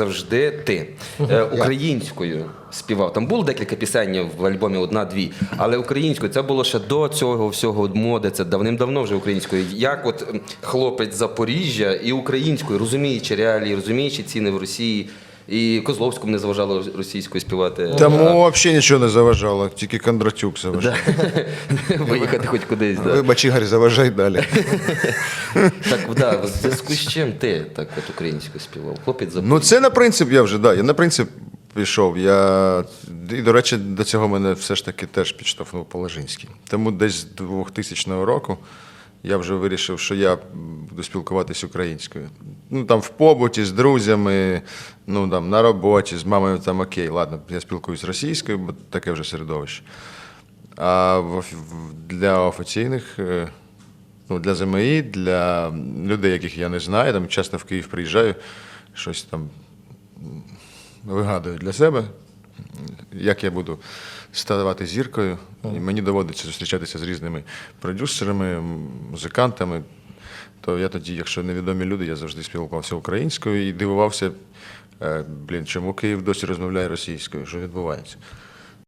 завжди ти. Е, Українською співав. Там було декілька пісень в альбомі одна-дві, але українською це було ще до цього всього моди. Це давним-давно вже українською. Як от хлопець Запоріжжя і українською, розуміючи реалії, розуміючи ціни в Росії. І Козловському не заважало російською співати. Тому взагалі нічого не заважало, тільки Кондратюк заважав. Виїхати хоч кудись. Да. Вибач, Ігор, заважай далі. Так, да, в зв'язку з чим ти так от українською співав? Хлопець за Ну, це на принцип я вже, да, я на принцип пішов. Я, і, до речі, до цього мене все ж таки теж підштовхнув Положинський. Тому десь з 2000 року я вже вирішив, що я буду спілкуватися українською. Ну, там в побуті, з друзями, ну, там, на роботі, з мамою там окей, ладно, я спілкуюсь російською, бо таке вже середовище. А для офіційних, е, ну, для ЗМІ, для людей, яких я не знаю, там часто в Київ приїжджаю, щось там вигадую для себе, як я буду ставати зіркою. І мені доводиться зустрічатися з різними продюсерами, музикантами. То я тоді, якщо невідомі люди, я завжди спілкувався українською і дивувався, е, блін, чому Київ досі розмовляє російською, що відбувається.